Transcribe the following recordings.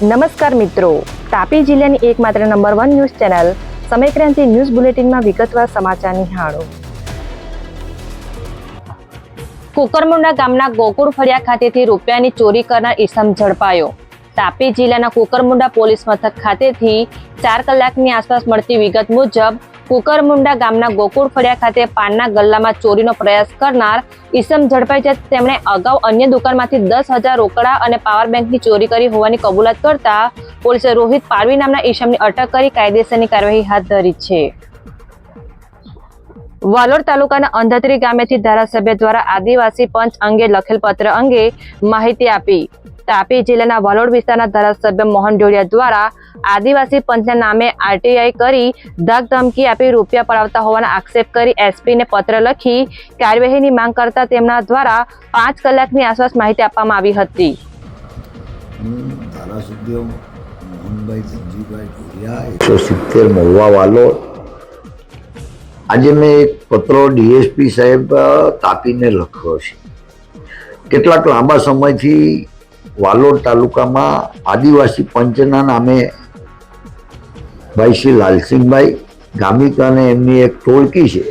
નમસ્કાર મિત્રો. તાપી જિલ્લાની એકમાત્ર number one news channel Samaykranti news બુલેટિનમાં વિગતવાર સમાચાર નિહાળો. કુકરમુંડા ગામના ગોકુળ ફળિયા ખાતેથી રૂપિયાની ચોરી કરનાર ઈસમ ઝડપાયો. તાપી જિલ્લાના કુકરમુંડા પોલીસ મથક ખાતેથી ચાર કલાકની આસપાસ મળતી વિગત મુજબ કુકરમુંડા ગામના ગોકુળ ફળિયા ખાતે પાનના ગલ્લામાં ચોરીનો પ્રયાસ કરનાર ઈસમ ઝડપાઈ છે તેમણે અગાઉ અન્ય દુકાનમાંથી દસ હજાર રોકડા અને પાવર બેંકની ચોરી કરી હોવાની કબૂલાત કરતા પોલીસે રોહિત પારવી નામના ઈસમની અટક કરી કાયદેસરની કાર્યવાહી હાથ ધરી છે. વાલોડ તાલુકાના અંધત્રી ગામેથી ધારાસભ્ય દ્વારા આદિવાસી પંચ અંગે લખેલ પત્ર અંગે માહિતી આપી તાપી જિલ્લાના વલોડ વિસ્તારના ધારાસભ્ય મોહન ડોડિયા દ્વારા આદિવાસી પંચના નામે આરટીઆઈ કરી ધમકી આપી રૂપિયા પડાવતા હોવાના આક્ષેપ કરી એસપીને પત્ર લખી કાર્યવાહીની માંગ કરતા તેમના દ્વારા પાંચ કલાકની આસપાસ માહિતી આપવામાં આવી હતી. આજે મેં એક પત્રો ડીએસપી સાહેબ તાપીને લખ્યો છે. કેટલાક લાંબા સમયથી વાલોડ તાલુકામાં આદિવાસી પંચના નામે ભાઈ શ્રી લાલસિંહભાઈ ગામિક અને એમની એક ટોળકી છે.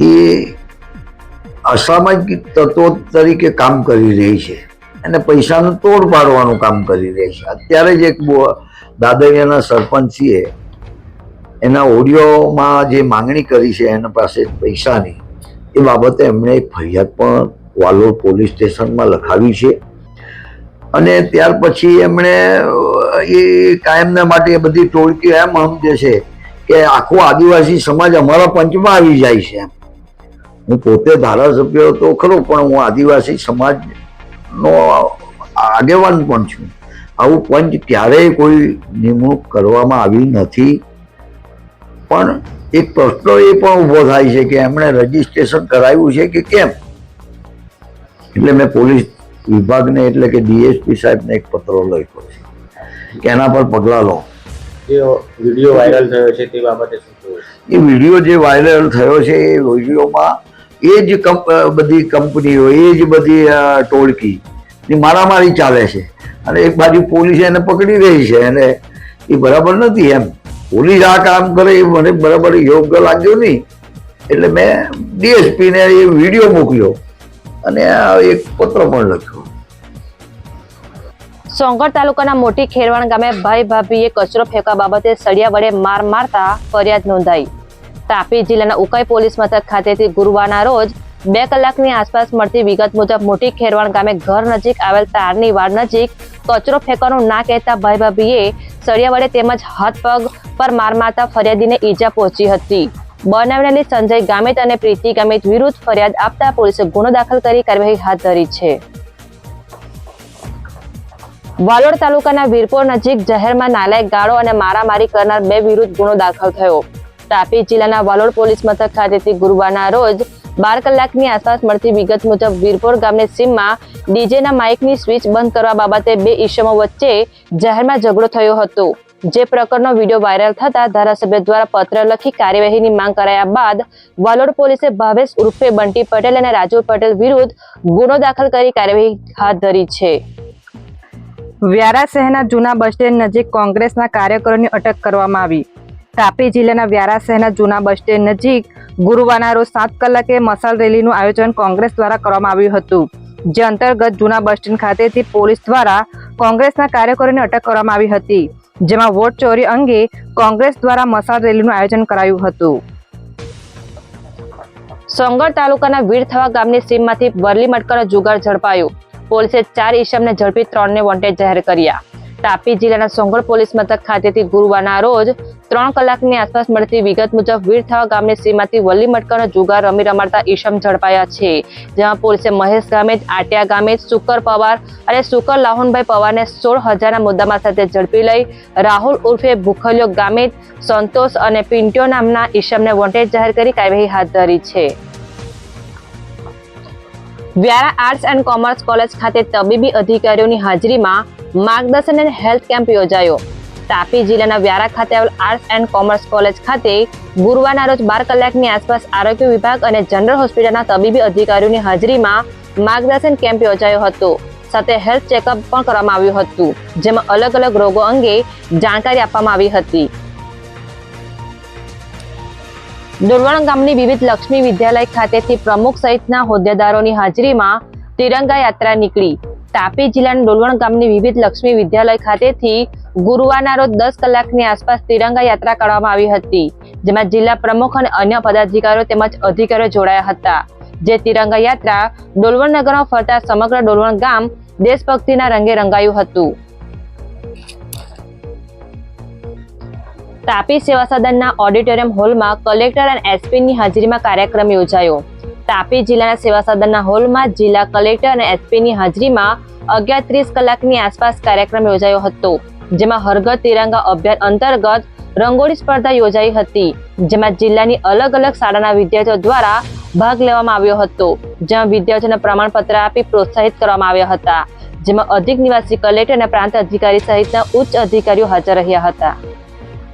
એ અસામાજિક તત્વો તરીકે કામ કરી રહી છે અને પૈસાનું તોડ પાડવાનું કામ કરી રહી છે. અત્યારે જ એક દાદરિયાના સરપંચીએ એના ઓડિયોમાં જે માંગણી કરી છે એના પાસે પૈસાની, એ બાબતે એમણે એક ફરિયાદ પણ વાલોડ પોલીસ સ્ટેશનમાં લખાવી છે. અને ત્યાર પછી એમણે એ કાયમના માટે એ બધી ટોળકીઓ એમ સમજે છે કે આખો આદિવાસી સમાજ અમારા પંચમાં આવી જાય છે એમ. હું પોતે ધારાસભ્ય તો ખરો, પણ હું આદિવાસી સમાજનો આગેવાન પણ છું. આવું પંચ ક્યારેય કોઈ નિમણૂક કરવામાં આવી નથી. પણ એક પ્રશ્ન એ પણ ઊભો થાય છે કે એમણે રજીસ્ટ્રેશન કરાવ્યું છે કે કેમ? એટલે મેં પોલીસ વિભાગને એટલે કે ડીએસપી સાહેબને એક પત્ર લખ્યો છે કે એના પર પગલાં લો. વીડિયો વાયરલ થયો છે તે બાબતે? એ વીડિયો જે વાયરલ થયો છે એ વિડીયોમાં એ જ બધી કંપનીઓ એ જ બધી ટોળકી ની મારામારી ચાલે છે. અને એક બાજુ પોલીસ એને પકડી રહી છે અને એ બરાબર નથી એમ. પોલીસ આ કામ કરે એ મને બરાબર યોગ્ય લાગ્યો નહીં. એટલે મેં ડીએસપીને એ વીડિયો મોકલ્યો. અને એક પત્ર પણ લખ્યો. સોંગઢ તાલુકાના મોટી ખેરવાણ ગામે ભાઈ ભાભીએ કચરો ફેંકવા બાબતે સળિયા વડે માર મારતા ફરિયાદ નોંધાઈ. તાપી જિલ્લાના ઉકાઈ પોલીસ મથક ખાતેથી ગુરુવારના રોજ બે કલાકની આસપાસ મળતી વિગત મુજબ મોટી ખેરવાણ ગામે ઘર નજીક આવેલ તારની વાડ નજીક કચરો ફેંકવાનું ના કહેતા ભાઈ ભાભીએ સળિયા વડે તેમજ હાથ પગ પર માર મારતા ફરિયાદીને ઈજા પહોંચી હતી. બનાવનારી સંજય ગામિત અને પ્રીતિ ગામિત વિરુદ્ધ ફરિયાદ આપતા પોલીસે ગુનો દાખલ કરી કાર્યવાહી હાથ ધરી છે. વાલોડ તાલુકાના વીરપોર નજીક જહેરમાં નાલાયક ગાળો અને મારામારી કરનાર બે વિરુદ્ધ ગુનો દાખલ થયો. તાપી જિલ્લાના વાલોડ પોલીસ મથક ખાતેથી ગુરુવારના રોજ બાર કલાકની આસપાસ મળતી વિગત મુજબ વીરપોર ગામની સીમમાં ડીજેના માઇકની સ્વિચ બંધ કરવા બાબતે બે ઈસમો વચ્ચે જાહેરમાં ઝઘડો થયો હતો. જે પ્રકરણનો વીડિયો વાયરલ થતા ધારાસભ્ય દ્વારા પત્ર લખી કાર્યવાહીની માંગ કરાયા બાદ વાલોડ પોલીસે ભાવેશ ઉર્ફે બંટી પટેલ અને રાજુ પટેલ વિરુદ્ધ ગુનો દાખલ કરી કાર્યવાહી હાથ ધરી છે. વ્યારા શહેરના જૂના બસ સ્ટેન્ડ નજીક કોંગ્રેસના કાર્યકરોની અટક કરવામાં આવી. તાપી જિલ્લાના વ્યારા શહેરના જૂના બસ સ્ટેન્ડ નજીક ગુરુવારના રોજ સાત કલાકે મસાલ રેલીનું આયોજન કોંગ્રેસ દ્વારા કરવામાં આવ્યું હતું. જે અંતર્ગત જૂના બસ સ્ટેન્ડ ખાતેથી પોલીસ દ્વારા કોંગ્રેસના કાર્યકરોને અટક કરવામાં આવી હતી. જેમાં વોટ ચોરી અંગે કોંગ્રેસ દ્વારા મસાલ રેલીનું આયોજન કરાયું હતું. સોંગર તાલુકાના વીરથવા ગામની સીમમાંથી વરલી મટકાનો જુગાર ઝડપાયો. પોલીસે ચાર ઈસમને ઝડપી ત્રણને વોન્ટેડ જાહેર કર્યા. તાપી જિલ્લાના સોંગળ પોલીસ મથક ખાતેથી ગુરુવારના રોજ ત્રણ કલાકની આસપાસ મળતી વિગત મુજબ વીરથવા ગામની સીમાથી વલ્લી મટકાનો જુગાર રમી રમાડતા ઈશમ ઝડપાયા છે, જેમાં પોલીસે મહેશ ગામેત આટિયા ગામેત સુકર પવાર અને સુકર લાહોનભાઈ પવારને સોળ હજારના મુદ્દામાં સાથે ઝડપી લઈ રાહુલ ઉર્ફે ભૂખલિયો ગામેત સંતોષ અને પિન્ટ્યો નામના ઈશમને વોન્ટેડ જાહેર કરી કાર્યવાહી હાથ ધરી છે. Vyara arts and commerce college ખાતે તબીબી અધિકારીઓની હાજરીમાં માર્ગદર્શન એન્ડ હેલ્થ કેમ્પ યોજાયો. તાપી જિલ્લાના વ્યારા ખાતે આવેલ આર્ટ્સ એન્ડ કોમર્સ કોલેજ ખાતે ગુરુવારના રોજ બાર કલાકની આસપાસ આરોગ્ય વિભાગ અને જનરલ હોસ્પિટલના તબીબી અધિકારીઓની હાજરીમાં માર્ગદર્શન કેમ્પ યોજાયો હતો. સાથે હેલ્થ ચેકઅપ પણ કરવામાં આવ્યું હતું, જેમાં અલગ અલગ રોગો અંગે જાણકારી આપવામાં આવી હતી. ડોલવણ ગામની વિવિધ લક્ષ્મી વિદ્યાલય ખાતેથી પ્રમુખ સહિતના હોદ્દેદારોની હાજરીમાં તિરંગા યાત્રા નીકળી. તાપી જિલ્લાના ડોલવણ ગામની વિવિધ લક્ષ્મી વિદ્યાલય ખાતેથી ગુરુવારના રોજ દસ કલાકની આસપાસ તિરંગા યાત્રા કરવામાં આવી હતી, જેમાં જિલ્લા પ્રમુખ અને અન્ય પદાધિકારીઓ તેમજ અધિકારીઓ જોડાયા હતા. જે તિરંગા યાત્રા ડોલવણ નગરમાં ફરતા સમગ્ર ડોલવણ ગામ દેશભક્તિના રંગે રંગાયું હતું. તાપી સેવા સદનના ઓડિટોરિયમ હોલમાં કલેક્ટર અને એસપીની હાજરીમાં કાર્યક્રમ યોજાયો. તાપી જિલ્લાના સેવા સદનના હોલમાં જિલ્લા કલેક્ટર અને એસપીની હાજરીમાં અગિયાર ત્રીસ કલાકની આસપાસ કાર્યક્રમ યોજાયો હતો, જેમાં હરગત તિરંગા અભિયાન અંતર્ગત રંગોળી સ્પર્ધા યોજાઈ હતી, જેમાં જિલ્લાની અલગ અલગ શાળાના વિદ્યાર્થીઓ દ્વારા ભાગ લેવામાં આવ્યો હતો, જેમાં વિદ્યાર્થીઓને પ્રમાણપત્ર આપી પ્રોત્સાહિત કરવામાં આવ્યા હતા, જેમાં અધિક નિવાસી કલેક્ટર અને પ્રાંત અધિકારી સહિતના ઉચ્ચ અધિકારીઓ હાજર રહ્યા હતા.